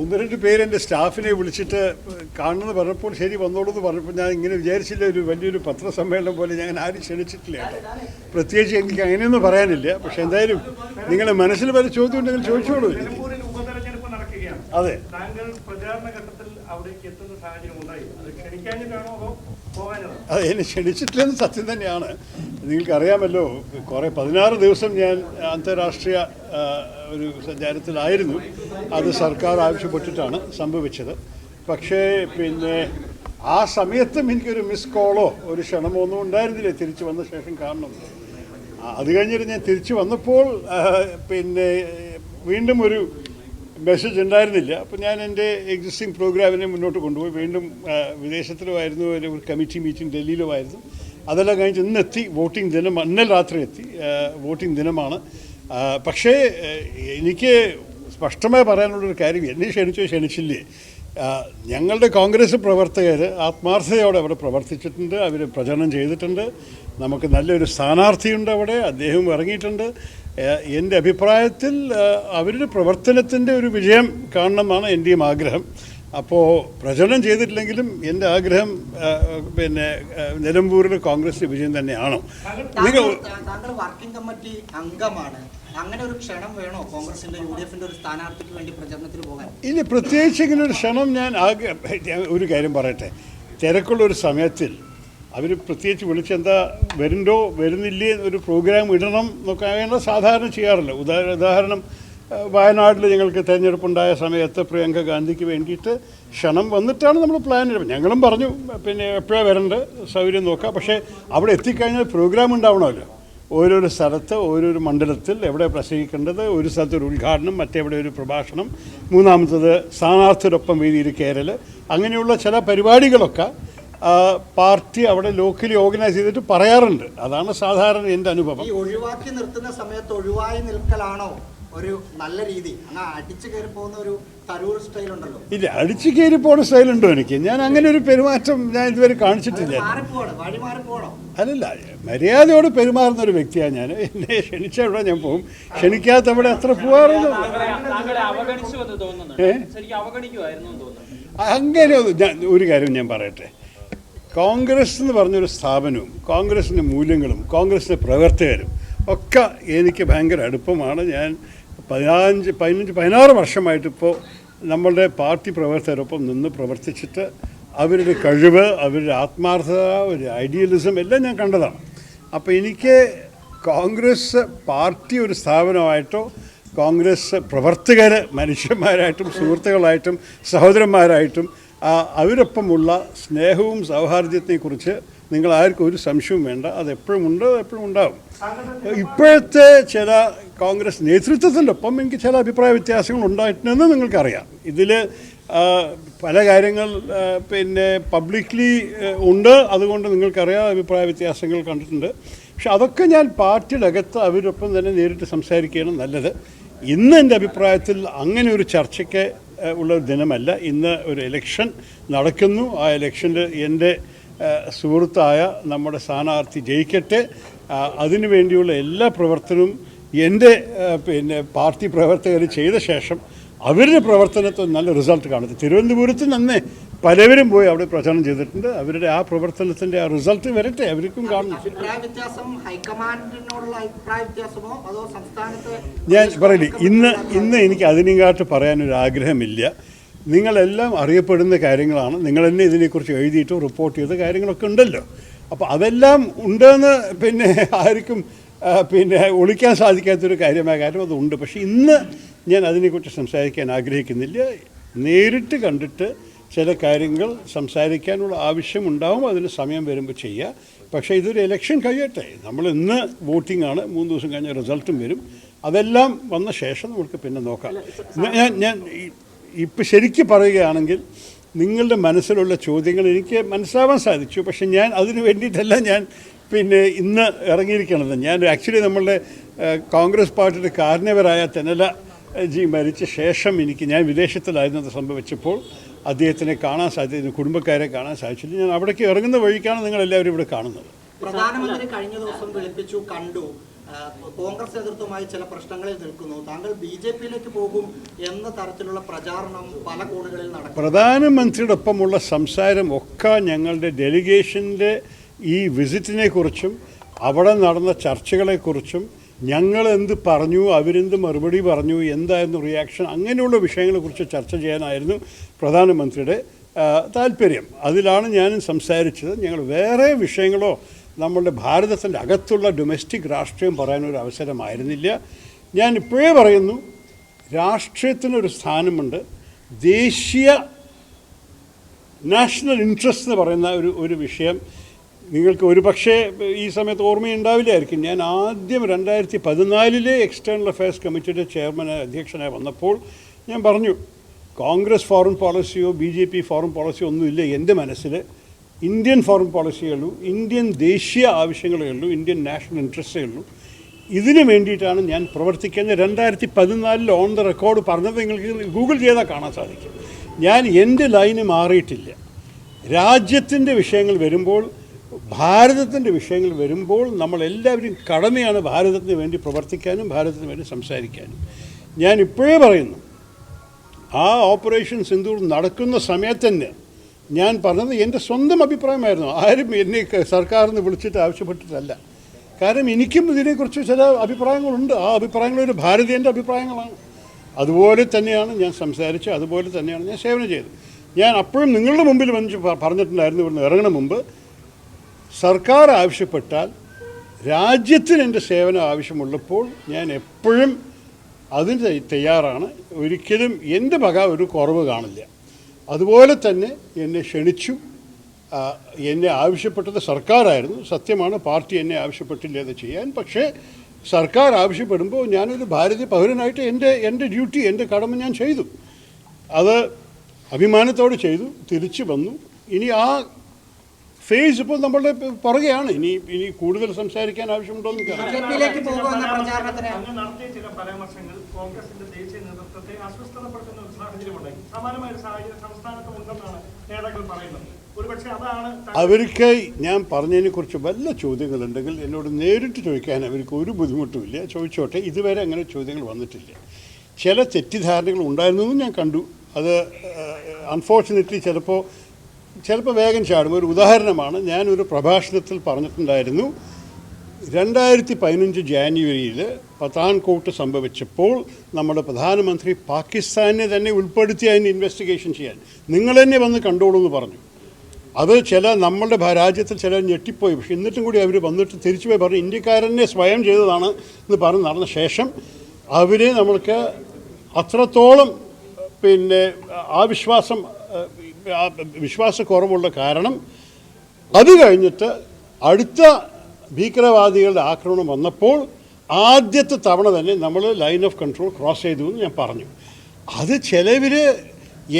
ഒന്ന് രണ്ട് പേര് എന്റെ സ്റ്റാഫിനെ വിളിച്ചിട്ട് കാണുന്നത് പറഞ്ഞപ്പോൾ ശരി വന്നോളൂ എന്ന് പറഞ്ഞപ്പോൾ ഞാൻ ഇങ്ങനെ വിചാരിച്ചില്ല ഒരു വലിയൊരു പത്രസമ്മേളനം പോലെ ഞാൻ ആരും ക്ഷണിച്ചിട്ടില്ല കേട്ടോ. പ്രത്യേകിച്ച് എനിക്ക് അങ്ങനെയൊന്നും പറയാനില്ല. പക്ഷെ എന്തായാലും നിങ്ങൾ മനസ്സിൽ വല്ല ചോദ്യം ഉണ്ടെങ്കിൽ ചോദിച്ചോളൂ. അതെ. അതെ എന്നെ ക്ഷണിച്ചിട്ടില്ലെന്ന് സത്യം തന്നെയാണ്. നിങ്ങൾക്കറിയാമല്ലോ കുറേ പതിനാറ് ദിവസം ഞാൻ അന്താരാഷ്ട്രീയ ഒരു സഞ്ചാരത്തിലായിരുന്നു. അത് സർക്കാർ ആവശ്യപ്പെട്ടിട്ടാണ് സംഭവിച്ചത്. പക്ഷേ പിന്നെ ആ സമയത്തും എനിക്കൊരു മിസ് കോളോ ഒരു ക്ഷണമോ ഒന്നും ഉണ്ടായിരുന്നില്ല. തിരിച്ചു വന്ന ശേഷം കാരണം അത് കഴിഞ്ഞിട്ട് ഞാൻ തിരിച്ചു വന്നപ്പോൾ പിന്നെ വീണ്ടും ഒരു മെസ്സേജ് ഉണ്ടായിരുന്നില്ല. അപ്പോൾ ഞാൻ എന്റെ എക്സിസ്റ്റിംഗ് പ്രോഗ്രാമിനെ മുന്നോട്ട് കൊണ്ടുപോയി. വീണ്ടും വിദേശത്തിലുമായിരുന്നു ഒരു കമ്മിറ്റി മീറ്റിംഗ് ഡൽഹിയിലുമായിരുന്നു അതെല്ലാം കഴിഞ്ഞ് ഇന്നെത്തി. വോട്ടിംഗ് ദിനം അന്നൽ രാത്രി എത്തി. വോട്ടിംഗ് ദിനമാണ്. പക്ഷേ എനിക്ക് സ്പഷ്ടമായി പറയാനുള്ളൊരു കാര്യം എന്നെ ക്ഷണിച്ചോ ക്ഷണിച്ചില്ലേ. ഞങ്ങളുടെ കോൺഗ്രസ് പ്രവർത്തകർ ആത്മാർത്ഥതയോടെ അവിടെ പ്രവർത്തിച്ചിട്ടുണ്ട് അവർ പ്രചരണം ചെയ്തിട്ടുണ്ട്. നമുക്ക് നല്ലൊരു സ്ഥാനാർത്ഥിയുണ്ട് അവിടെ അദ്ദേഹം ഇറങ്ങിയിട്ടുണ്ട്. എന്റെ അഭിപ്രായത്തിൽ അവരുടെ പ്രവർത്തനത്തിന്റെ ഒരു വിജയം കാണണമെന്നാണ് എന്റെയും ആഗ്രഹം. അപ്പോൾ പ്രചരണം ചെയ്തിട്ടില്ലെങ്കിലും എന്റെ ആഗ്രഹം പിന്നെ നിലമ്പൂരിൽ കോൺഗ്രസ് വിജയം തന്നെയാണോ. നിങ്ങൾ താങ്കൾ വർക്കിംഗ് കമ്മിറ്റി അംഗമാണ്. അങ്ങനെ ഒരു ക്ഷണം വേണോ കോൺഗ്രസിന്റെ യു ഡി എഫിന്റെ ഒരു സ്ഥാനാർത്ഥിക്ക് വേണ്ടി പ്രചരണത്തിൽ പോകാൻ? ഇനി പ്രത്യേകിച്ച് ഇങ്ങനെ ഒരു ക്ഷണം ഞാൻ ആഗ്ര ഒരു കാര്യം പറയട്ടെ. തിരക്കുള്ള ഒരു സമയത്തിൽ അവർ പ്രത്യേകിച്ച് വിളിച്ചെന്താ വരുന്നുണ്ടോ വരുന്നില്ലേ ഒരു പ്രോഗ്രാം ഇടണം എന്നൊക്കെ സാധാരണ ചെയ്യാറില്ല. ഉദാഹരണം വയനാട്ടിൽ ഞങ്ങൾക്ക് തെരഞ്ഞെടുപ്പുണ്ടായ സമയത്ത് പ്രിയങ്ക ഗാന്ധിക്ക് വേണ്ടിയിട്ട് ക്ഷണം വന്നിട്ടാണ് നമ്മൾ പ്ലാൻ ഞങ്ങളും പറഞ്ഞു പിന്നെ എപ്പോഴാണ് വരേണ്ടത്? സൗകര്യം നോക്കാം. പക്ഷേ അവിടെ എത്തിക്കഴിഞ്ഞാൽ പ്രോഗ്രാം ഉണ്ടാവണമല്ലോ. ഓരോരോ സ്ഥലത്ത് ഓരോരോ മണ്ഡലത്തിൽ എവിടെ പ്രസംഗിക്കേണ്ടത് ഒരു സ്ഥലത്ത് ഒരു ഉദ്ഘാടനം മറ്റെവിടെ ഒരു പ്രഭാഷണം മൂന്നാമത്തത് സ്ഥാനാർത്ഥിയോടൊപ്പം വേദിയിൽ കയറൽ അങ്ങനെയുള്ള ചില പരിപാടികളൊക്കെ പാർട്ടി അവിടെ ലോക്കലി ഓർഗനൈസ് ചെയ്തിട്ട് പറയാറുണ്ട്. അതാണ് സാധാരണ എന്റെ അനുഭവം. ഒഴിവാക്കി നിർത്തുന്ന സമയത്ത് ഒഴിവായി നിൽക്കലാണോ? ഒരു നല്ല രീതി. അങ്ങ് അടിച്ചു കയറി പോകുന്ന ഒരു തരൂർ സ്റ്റൈൽ ഉണ്ടല്ലോ. ഇല്ല അടിച്ചു കയറി പോണ സ്റ്റൈലുണ്ടോ എനിക്ക്? ഞാൻ അങ്ങനെ ഒരു പെരുമാറ്റം ഞാൻ ഇതുവരെ കാണിച്ചിട്ടില്ല. അല്ലല്ല മര്യാദയോട് പെരുമാറുന്ന ഒരു വ്യക്തിയാണ് ഞാൻ. എന്നെ ക്ഷണിച്ച ഇവിടെ ഞാൻ പോകും എത്ര തോന്നുന്നു ഏ? ശരിക്കും തോന്നുന്നു. അങ്ങനെ ഒരു കാര്യം ഞാൻ പറയട്ടെ. കോൺഗ്രസ് എന്ന് പറഞ്ഞൊരു സ്ഥാപനവും കോൺഗ്രസിന്റെ മൂല്യങ്ങളും കോൺഗ്രസിന്റെ പ്രവർത്തകരും ഒക്കെ എനിക്ക് ഭയങ്കര അടുപ്പമാണ്. ഞാൻ പതിനഞ്ച് പതിനഞ്ച് പതിനാറ് വർഷമായിട്ടിപ്പോൾ നമ്മളുടെ പാർട്ടി പ്രവർത്തകരൊപ്പം നിന്ന് പ്രവർത്തിച്ചിട്ട് അവരുടെ കഴിവ് അവരുടെ ആത്മാർത്ഥത ഒരു ഐഡിയലിസം എല്ലാം ഞാൻ കണ്ടതാണ്. അപ്പോൾ എനിക്ക് കോൺഗ്രസ് പാർട്ടി ഒരു സ്ഥാപനമായിട്ടോ കോൺഗ്രസ് പ്രവർത്തകർ മനുഷ്യന്മാരായിട്ടും സുഹൃത്തുക്കളായിട്ടും സഹോദരന്മാരായിട്ടും അവരൊപ്പമുള്ള സ്നേഹവും സൗഹാർദ്ദത്തെക്കുറിച്ച് നിങ്ങൾ ആർക്കും ഒരു സംശയവും വേണ്ട. അത് എപ്പോഴും ഉണ്ട്? എപ്പോഴും ഉണ്ടാവും. ഇപ്പോഴത്തെ ചില കോൺഗ്രസ് നേതൃത്വത്തിന്റെ ഒപ്പം എനിക്ക് ചില അഭിപ്രായ വ്യത്യാസങ്ങൾ ഉണ്ടായിട്ടുണ്ടെന്ന് നിങ്ങൾക്കറിയാം. ഇതിൽ പല കാര്യങ്ങൾ പിന്നെ പബ്ലിക്ലി ഉണ്ട്. അതുകൊണ്ട് നിങ്ങൾക്കറിയാം അഭിപ്രായ വ്യത്യാസങ്ങൾ കണ്ടിട്ടുണ്ട്. പക്ഷെ അതൊക്കെ ഞാൻ പാർട്ടിയിലകത്ത് അവരൊപ്പം തന്നെ നേരിട്ട് സംസാരിക്കുകയാണ് നല്ലത്. ഇന്ന് എന്റെ അഭിപ്രായത്തിൽ അങ്ങനെ ഒരു ചർച്ചയ്ക്ക് ഉള്ള ദിനമല്ല. ഇന്ന് ഒരു ഇലക്ഷൻ നടക്കുന്നു. ആ ഇലക്ഷനിൽ എന്റെ സുഹൃത്തായ നമ്മുടെ സ്ഥാനാർത്ഥി ജയിക്കട്ടെ. അതിനു വേണ്ടിയുള്ള എല്ലാ പ്രവർത്തനവും എന്റെ പിന്നെ പാർട്ടി പ്രവർത്തകർ ചെയ്ത ശേഷം അവരുടെ പ്രവർത്തനത്തിൽ നല്ല റിസൾട്ട് കാണുന്നത് തിരുവനന്തപുരത്ത് നന്നേ പലവരും പോയി അവിടെ പ്രചാരണം ചെയ്തിട്ടുണ്ട്. അവരുടെ ആ പ്രവർത്തനത്തിന്റെ ആ റിസൾട്ട് വരട്ടെ അവർക്കും കാണും. ഞാൻ പറയില്ലേ. ഇന്ന് ഇന്ന് എനിക്ക് അതിനെക്കാട്ട് പറയാനൊരു ആഗ്രഹമില്ല നിങ്ങളെല്ലാം അറിയപ്പെടുന്ന കാര്യങ്ങളാണ്. നിങ്ങൾ തന്നെ ഇതിനെക്കുറിച്ച് എഴുതിയിട്ട് റിപ്പോർട്ട് ചെയ്ത കാര്യങ്ങളൊക്കെ ഉണ്ടല്ലോ. അപ്പോൾ അതെല്ലാം ഉണ്ടെന്ന് പിന്നെ ആർക്കും പിന്നെ ഒളിക്കാൻ സാധിക്കാത്തൊരു കാര്യമായ കാര്യം അതുണ്ട്. പക്ഷേ ഇന്ന് ഞാൻ അതിനെക്കുറിച്ച് സംസാരിക്കാൻ ആഗ്രഹിക്കുന്നില്ല. നേരിട്ട് കണ്ടിട്ട് ചില കാര്യങ്ങൾ സംസാരിക്കാനുള്ള ആവശ്യമുണ്ടാവും. അതിന് സമയം വരുമ്പോൾ ചെയ്യുക പക്ഷേ ഇതൊരു ഇലക്ഷൻ കഴിയട്ടെ. നമ്മൾ ഇന്ന് വോട്ടിംഗ് ആണ്. മൂന്ന് ദിവസം കഴിഞ്ഞ റിസൾട്ടും വരും. അതെല്ലാം വന്ന ശേഷം നമുക്ക് പിന്നെ നോക്കാം. ഞാൻ ഞാൻ ഇപ്പം ശരിക്കും പറയുകയാണെങ്കിൽ നിങ്ങളുടെ മനസ്സിലുള്ള ചോദ്യങ്ങൾ എനിക്ക് മനസ്സിലാവാൻ സാധിച്ചു. പക്ഷെ ഞാൻ അതിന് വേണ്ടിയിട്ടല്ല ഞാൻ പിന്നെ ഇന്ന് ഇറങ്ങിയിരിക്കണത് ഞാൻ ആക്ച്വലി നമ്മളുടെ കോൺഗ്രസ് പാർട്ടിയുടെ കാരണവരായ തെനല ജി മരിച്ച ശേഷം എനിക്ക് ഞാൻ വിദേശത്തിലായിരുന്നത് സംഭവിച്ചപ്പോൾ അദ്ദേഹത്തിനെ കാണാൻ സാധിച്ചു കുടുംബക്കാരെ കാണാൻ സാധിച്ചില്ല ഞാൻ അവിടേക്ക് ഇറങ്ങുന്ന വഴിക്കാണ് നിങ്ങളെല്ലാവരും ഇവിടെ കാണുന്നത്. പ്രധാനമന്ത്രി കഴിഞ്ഞ ദിവസം വിളിപ്പിച്ചു കണ്ടു. കോൺഗ്രസ് നേതൃത്വമായി ചില പ്രശ്നങ്ങളിൽ നിൽക്കുന്നു. താങ്കൾ ബി ജെ പിയിലേക്ക് പോകും എന്ന തരത്തിലുള്ള പ്രചാരണം പല കോണുകളിൽ നടക്കും പ്രധാനമന്ത്രിയുടെ ഒപ്പമുള്ള സംസാരം ഒക്കെ ഞങ്ങളുടെ ഡെലിഗേഷന്റെ ഈ വിസിറ്റിനെ കുറിച്ചും അവിടെ നടന്ന ചർച്ചകളെക്കുറിച്ചും ഞങ്ങൾ എന്ത് പറഞ്ഞു അവരെന്ത് മറുപടി പറഞ്ഞു എന്തായിരുന്നു റിയാക്ഷൻ അങ്ങനെയുള്ള വിഷയങ്ങളെക്കുറിച്ച് ചർച്ച ചെയ്യാനായിരുന്നു പ്രധാനമന്ത്രിയുടെ താല്പര്യം. അതിലാണ് ഞാനും സംസാരിച്ചത്. ഞങ്ങൾ വേറെ വിഷയങ്ങളോ നമ്മളുടെ ഭാരതത്തിന്റെ അകത്തുള്ള ഡൊമസ്റ്റിക് രാഷ്ട്രീയം പറയാനൊരു അവസരമായിരുന്നില്ല. ഞാൻ ഇപ്പോഴേ പറയുന്നു രാഷ്ട്രീയത്തിനൊരു സ്ഥാനമുണ്ട്. ദേശീയ നാഷണൽ ഇൻട്രസ്റ്റ് എന്ന് പറയുന്ന ഒരു ഒരു വിഷയം. നിങ്ങൾക്ക് ഒരു പക്ഷേ ഈ സമയത്ത് ഓർമ്മയുണ്ടാവില്ലായിരിക്കും. ഞാൻ ആദ്യം രണ്ടായിരത്തി പതിനാലിലെ എക്സ്റ്റേണൽ അഫയേഴ്സ് കമ്മിറ്റിയുടെ ചെയർമാനായി അധ്യക്ഷനായി വന്നപ്പോൾ ഞാൻ പറഞ്ഞു കോൺഗ്രസ് ഫോറിൻ പോളിസിയോ ബി ജെ പി ഫോറിൻ പോളിസിയോ ഒന്നുമില്ല. എന്റെ മനസ്സിൽ ഇന്ത്യൻ ഫോറിൻ പോളിസിയേ ഉള്ളൂ ഇന്ത്യൻ ദേശീയ ആവശ്യങ്ങളേ ഉള്ളൂ ഇന്ത്യൻ നാഷണൽ ഇൻട്രസ്റ്റേ ഉള്ളൂ. ഇതിനു വേണ്ടിയിട്ടാണ് ഞാൻ പ്രവർത്തിക്കുന്നത്. രണ്ടായിരത്തി പതിനാലിൽ ഓൺ ദ റെക്കോർഡ് പറഞ്ഞത് നിങ്ങൾക്ക് ഗൂഗിൾ ചെയ്താൽ കാണാൻ സാധിക്കും. ഞാൻ എന്റെ ലൈന് മാറിയിട്ടില്ല. രാജ്യത്തിന്റെ വിഷയങ്ങൾ വരുമ്പോൾ ഭാരതത്തിന്റെ വിഷയങ്ങൾ വരുമ്പോൾ നമ്മളെല്ലാവരും കടമയാണ് ഭാരതത്തിന് വേണ്ടി പ്രവർത്തിക്കാനും ഭാരതത്തിന് വേണ്ടി സംസാരിക്കാനും. ഞാൻ ഇപ്പോഴേ പറയുന്നു ആ ഓപ്പറേഷൻ സിന്ദൂർ നടക്കുന്ന സമയത്ത് തന്നെ ഞാൻ പറഞ്ഞത് എന്റെ സ്വന്തം അഭിപ്രായമായിരുന്നു. ആരും എന്നെ സർക്കാരിൽ നിന്ന് വിളിച്ചിട്ട് ആവശ്യപ്പെട്ടിട്ടല്ല. കാരണം എനിക്കും ഇതിനെക്കുറിച്ച് ചില അഭിപ്രായങ്ങളുണ്ട്. ആ അഭിപ്രായങ്ങൾ ഒരു ഭാരതീയന്റെ അഭിപ്രായങ്ങളാണ്. അതുപോലെ തന്നെയാണ് ഞാൻ സംസാരിച്ച് അതുപോലെ തന്നെയാണ് ഞാൻ സേവനം ചെയ്തത്. ഞാൻ അപ്പോഴും നിങ്ങളുടെ മുമ്പിൽ വന്ന് പറഞ്ഞിട്ടുണ്ടായിരുന്നു ഇവിടുന്ന് ഇറങ്ങണ മുമ്പ്. സർക്കാർ ആവശ്യപ്പെട്ടാൽ രാജ്യത്തിന് എന്റെ സേവനം ആവശ്യമുള്ളപ്പോൾ ഞാൻ എപ്പോഴും അതിന് തയ്യാറാണ്. ഒരിക്കലും എന്റെ വക ഒരു കുറവ് കാണില്ല. അതുപോലെ തന്നെ എന്നെ ക്ഷണിച്ചു എന്നെ ആവശ്യപ്പെട്ടത് സർക്കാരായിരുന്നു. സത്യമാണ് പാർട്ടി എന്നെ ആവശ്യപ്പെട്ടില്ല അത് ചെയ്യാൻ. പക്ഷേ സർക്കാർ ആവശ്യപ്പെടുമ്പോൾ ഞാനൊരു ഭാരതീയ പൗരനായിട്ട് എന്റെ എന്റെ ഡ്യൂട്ടി എന്റെ കടമ ഞാൻ ചെയ്തു. അത് അഭിമാനത്തോടെ ചെയ്തു തിരിച്ചു വന്നു. ഇനി ആ ഫേസ് ഇപ്പോൾ നമ്മളുടെ പുറകെയാണ്. ഇനി ഇനി കൂടുതൽ സംസാരിക്കാൻ ആവശ്യമുണ്ടോ എന്ന് നേതൃത്വത്തെ അസ്വസ്ഥതപ്പെടുത്തുന്ന ഒരു സാഹചര്യമുണ്ടായി സമാനമായ ഒരു സാഹചര്യം സംസ്ഥാനത്ത് ഉണ്ടെന്നാണ് നേതാക്കൾ പറയുന്നത് അവർക്ക് ഞാൻ പറഞ്ഞതിനെക്കുറിച്ച് വല്ല ചോദ്യങ്ങളുണ്ടെങ്കിൽ എന്നോട് നേരിട്ട് ചോദിക്കാൻ അവർക്ക് ഒരു ബുദ്ധിമുട്ടുമില്ല ചോദിച്ചോട്ടെ ഇതുവരെ അങ്ങനെ ചോദ്യങ്ങൾ വന്നിട്ടില്ല. ചില തെറ്റിദ്ധാരണകൾ ഉണ്ടായിരുന്നതും ഞാൻ കണ്ടു. അത് അൺഫോർച്ചുനേറ്റ്ലി ചിലപ്പോൾ ചിലപ്പോൾ വേഗം ചാടും. ഒരു ഉദാഹരണമാണ് ഞാനൊരു പ്രഭാഷണത്തിൽ പറഞ്ഞിട്ടുണ്ടായിരുന്നു രണ്ടായിരത്തി പതിനഞ്ച് ജാനുവരിയിൽ പത്താൻകോട്ട് സംഭവിച്ചപ്പോൾ നമ്മുടെ പ്രധാനമന്ത്രി പാകിസ്ഥാനെ തന്നെ ഉൾപ്പെടുത്തി അതിന് ഇൻവെസ്റ്റിഗേഷൻ ചെയ്യാൻ. നിങ്ങൾ തന്നെ വന്ന് കണ്ടോളൂ എന്ന് പറഞ്ഞു. അത് ചില നമ്മളുടെ രാജ്യത്തിൽ ചില ഞെട്ടിപ്പോയി. പക്ഷെ എന്നിട്ടും കൂടി അവർ വന്നിട്ട് തിരിച്ചു പോയി പറഞ്ഞു ഇന്ത്യക്കാരനെ സ്വയം ചെയ്തതാണ് എന്ന് പറഞ്ഞ് നടന്ന ശേഷം അവരെ നമ്മൾക്ക് അത്രത്തോളം പിന്നെ ആ വിശ്വാസം വിശ്വാസക്കുറവുള്ള കാരണം. അത് കഴിഞ്ഞിട്ട് അടുത്ത ഭീകരവാദികളുടെ ആക്രമണം വന്നപ്പോൾ ആദ്യത്തെ തവണ തന്നെ നമ്മൾ ലൈൻ ഓഫ് കൺട്രോൾ ക്രോസ് ചെയ്തു എന്ന് ഞാൻ പറഞ്ഞു. അത് ചിലവർ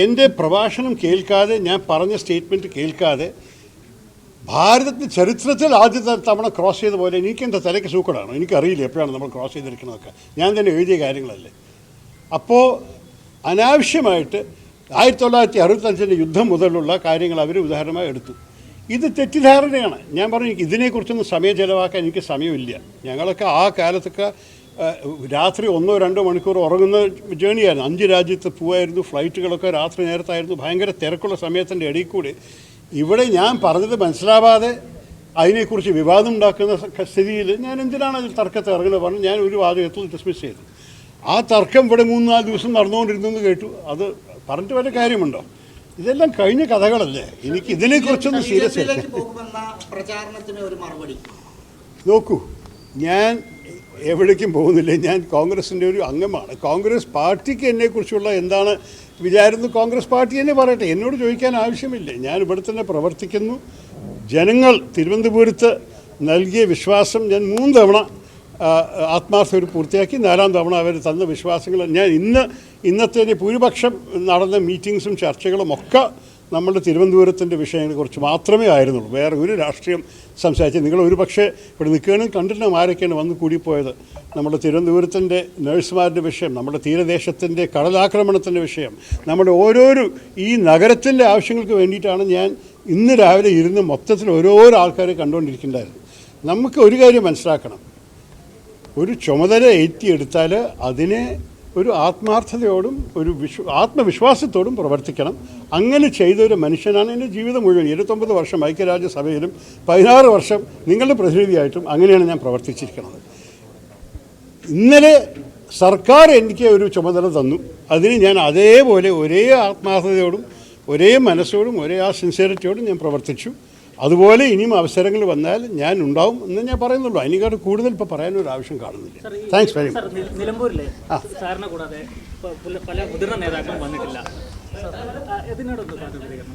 എന്റെ പ്രഭാഷണം കേൾക്കാതെ ഞാൻ പറഞ്ഞ സ്റ്റേറ്റ്മെന്റ് കേൾക്കാതെ ഭാരതത്തിന്റെ ചരിത്രത്തിൽ ആദ്യത്തെ തവണ ക്രോസ് ചെയ്ത പോലെ എനിക്ക് എന്റെ തലയ്ക്ക് സൂക്കടാണ്? എനിക്കറിയില്ല എപ്പോഴാണ് നമ്മൾ ക്രോസ് ചെയ്തിരിക്കുന്നതൊക്കെ. ഞാൻ തന്നെ എഴുതിയ കാര്യങ്ങളല്ലേ. അപ്പോൾ അനാവശ്യമായിട്ട് ആയിരത്തി തൊള്ളായിരത്തി അറുപത്തഞ്ചിന്റെ യുദ്ധം മുതലുള്ള കാര്യങ്ങൾ അവർ ഉദാഹരണമായി എടുത്തു. ഇത് തെറ്റിദ്ധാരണയാണ്. ഞാൻ പറഞ്ഞു ഇതിനെക്കുറിച്ചൊന്നും സമയം ചിലവാക്കാൻ എനിക്ക് സമയമില്ല. ഞങ്ങളൊക്കെ ആ കാലത്തൊക്കെ രാത്രി ഒന്നോ രണ്ടോ മണിക്കൂർ ഉറങ്ങുന്ന ജേണിയായിരുന്നു. അഞ്ച് രാജ്യത്ത് പോവായിരുന്നു ഫ്ലൈറ്റുകളൊക്കെ രാത്രി നേരത്തായിരുന്നു. ഭയങ്കര തിരക്കുള്ള സമയത്തിന്റെ ഇടയിൽ കൂടി ഇവിടെ ഞാൻ പറഞ്ഞത് മനസ്സിലാവാതെ അതിനെക്കുറിച്ച് വിവാദം ഉണ്ടാക്കുന്ന സ്ഥിതിയിൽ ഞാൻ എന്തിനാണ് അതിൽ തർക്കത്തെ ഇറങ്ങുന്നത് പറഞ്ഞു ഞാൻ ഒരു വാചകത്തിൽ ഡിസ്മിസ് ചെയ്തു. ആ തർക്കം ഇവിടെ മൂന്ന് നാല് ദിവസം നടന്നുകൊണ്ടിരുന്നെന്ന് കേട്ടു. അത് പറഞ്ഞിട്ട് വല്ല കാര്യമുണ്ടോ? ഇതെല്ലാം കഴിഞ്ഞ കഥകളല്ലേ? എനിക്ക് ഇതിനെ കുറിച്ചൊന്നും സീരിയസ് നോക്കൂ ഞാൻ എവിടേക്കും പോകുന്നില്ല. ഞാൻ കോൺഗ്രസിന്റെ ഒരു അംഗമാണ്. കോൺഗ്രസ് പാർട്ടിക്ക് എന്നെക്കുറിച്ചുള്ള എന്താണ് വിചാരുന്നു കോൺഗ്രസ് പാർട്ടി തന്നെ പറയട്ടെ. എന്നോട് ചോദിക്കാൻ ആവശ്യമില്ല. ഞാൻ ഇവിടെ തന്നെ പ്രവർത്തിക്കുന്നു. ജനങ്ങൾ തിരുവനന്തപുരത്ത് നൽകിയ വിശ്വാസം ഞാൻ മൂന്ന് തവണ ആത്മാർത്ഥത പൂർത്തിയാക്കി നാലാം തവണ അവർ തന്ന വിശ്വാസങ്ങൾ. ഞാൻ ഇന്ന് ഇന്നത്തെ ഭൂരിപക്ഷം നടന്ന മീറ്റിങ്സും ചർച്ചകളും ഒക്കെ നമ്മുടെ തിരുവനന്തപുരത്തിന്റെ വിഷയങ്ങളെക്കുറിച്ച് മാത്രമേ ആയിരുന്നുള്ളൂ. വേറെ ഒരു രാഷ്ട്രീയം സംസാരിച്ച് നിങ്ങൾ ഒരു പക്ഷേ ഇവിടെ നിൽക്കുകയാണെങ്കിൽ കണ്ടിട്ടും ആരൊക്കെയാണ് വന്ന് കൂടിപ്പോയത്? നമ്മുടെ തിരുവനന്തപുരത്തിന്റെ നഴ്സുമാരുടെ വിഷയം നമ്മുടെ തീരദേശത്തിന്റെ കടലാക്രമണത്തിന്റെ വിഷയം നമ്മുടെ ഓരോരോ ഈ നഗരത്തിന്റെ ആവശ്യങ്ങൾക്ക് വേണ്ടിയിട്ടാണ് ഞാൻ ഇന്ന് രാവിലെ ഇരുന്ന് മൊത്തത്തിൽ ഓരോരോ ആൾക്കാരെ കണ്ടുകൊണ്ടിരിക്കേണ്ടായിരുന്നു നമുക്ക് ഒരു കാര്യം മനസ്സിലാക്കണം. ഒരു ചുമതല ഏറ്റിയെടുത്താൽ അതിനെ ഒരു ആത്മാർത്ഥതയോടും ഒരു വിശ്വ ആത്മവിശ്വാസത്തോടും പ്രവർത്തിക്കണം. അങ്ങനെ ചെയ്ത ഒരു മനുഷ്യനാണ് എന്റെ ജീവിതം മുഴുവൻ. ഇരുപത്തൊമ്പത് വർഷം ഐക്യരാജ്യസഭയിലും പതിനാറ് വർഷം നിങ്ങളുടെ പ്രതിനിധിയായിട്ടും അങ്ങനെയാണ് ഞാൻ പ്രവർത്തിച്ചിരിക്കുന്നത്. ഇന്നലെ സർക്കാർ എനിക്ക് ഒരു ചുമതല തന്നു. അതിന് ഞാൻ അതേപോലെ ഒരേ ആത്മാർത്ഥതയോടും ഒരേ മനസ്സോടും ഒരേ ആ സിൻസിയറിറ്റിയോടും ഞാൻ പ്രവർത്തിച്ചു. അതുപോലെ ഇനിയും അവസരങ്ങൾ വന്നാൽ ഞാൻ ഉണ്ടാവും എന്ന് ഞാൻ പറയുന്നുള്ളൂ. അതിനേക്കാൾ കൂടുതൽ ഇപ്പോൾ പറയാനൊരു ആവശ്യം കാണുന്നില്ല. താങ്ക്സ് വെരി മച്ച് നി- നിലമ്പൂരിലെ സാറിനെ കൂടാതെ പ- പല- പല മുതിർന്ന നേതാക്കളും വന്നിട്ടില്ല.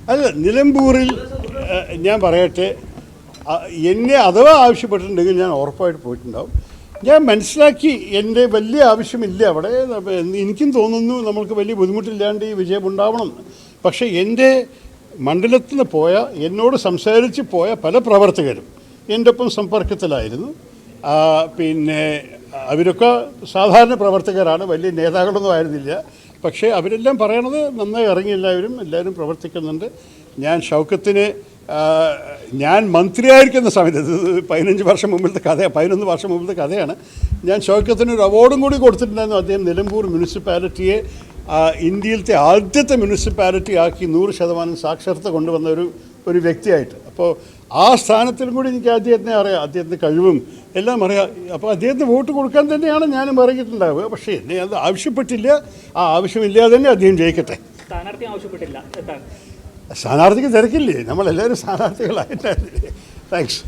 അല്ല നിലമ്പൂരിൽ ഞാൻ പറയട്ടെ എന്നെ അഥവാ ആവശ്യപ്പെട്ടിട്ടുണ്ടെങ്കിൽ ഞാൻ ഉറപ്പായിട്ട് പോയിട്ടുണ്ടാവും. ഞാൻ മനസ്സിലാക്കി എന്റെ വലിയ ആവശ്യമില്ല അവിടെ. എനിക്കും തോന്നുന്നു നമ്മൾക്ക് വലിയ ബുദ്ധിമുട്ടില്ലാണ്ട് ഈ വിജയം ഉണ്ടാവണം. പക്ഷേ എന്റെ മണ്ഡലത്തിൽ പോയ എന്നോട് സംസാരിച്ച് പോയ പല പ്രവർത്തകരും എന്റെ ഒപ്പം സമ്പർക്കത്തിലായിരുന്നു. പിന്നെ അവരൊക്കെ സാധാരണ പ്രവർത്തകരാണ് വലിയ നേതാക്കളൊന്നും ആയിരുന്നില്ല. പക്ഷേ അവരെല്ലാം പറയണത് നന്നായി ഇറങ്ങി എല്ലാവരും എല്ലാവരും പ്രവർത്തിക്കുന്നുണ്ട്. ഞാൻ ഷൗക്കത്തിന് ഞാൻ മന്ത്രിയായിരിക്കുന്ന സമയത്ത് പതിനഞ്ച് വർഷം മുമ്പിലത്തെ കഥ പതിനൊന്ന് വർഷം മുമ്പിലത്തെ കഥയാണ്. ഞാൻ ഷൗക്കത്തിന് ഒരു അവാർഡും കൂടി കൊടുത്തിട്ടുണ്ടായിരുന്നു. അദ്ദേഹം നിലമ്പൂർ മുനിസിപ്പാലിറ്റിയെ ഇന്ത്യയിലത്തെ ആദ്യത്തെ മുനിസിപ്പാലിറ്റി ആക്കി നൂറ് ശതമാനം സാക്ഷരത കൊണ്ടുവന്ന ഒരു ഒരു വ്യക്തിയായിട്ട്. അപ്പോൾ ആ സ്ഥാനത്തിലും കൂടി എനിക്ക് അദ്ദേഹത്തിനെ അറിയാം. അദ്ദേഹത്തിന്റെ കഴിവും എല്ലാം അറിയാം. അപ്പോൾ അദ്ദേഹത്തിന് വോട്ട് കൊടുക്കാൻ തന്നെയാണ് ഞാനും ഇറങ്ങിയിട്ടുണ്ടാവുക പക്ഷേ എന്നെ അത് ആവശ്യപ്പെട്ടില്ല. ആ ആവശ്യമില്ലാതെ തന്നെ അദ്ദേഹം ജയിക്കട്ടെ. സ്ഥാനാർത്ഥി ആവശ്യപ്പെട്ടില്ല. സ്ഥാനാർത്ഥിക്ക് തിരക്കില്ലേ? നമ്മളെല്ലാവരും സ്ഥാനാർത്ഥികളായിട്ടല്ലേ താങ്ക്സ്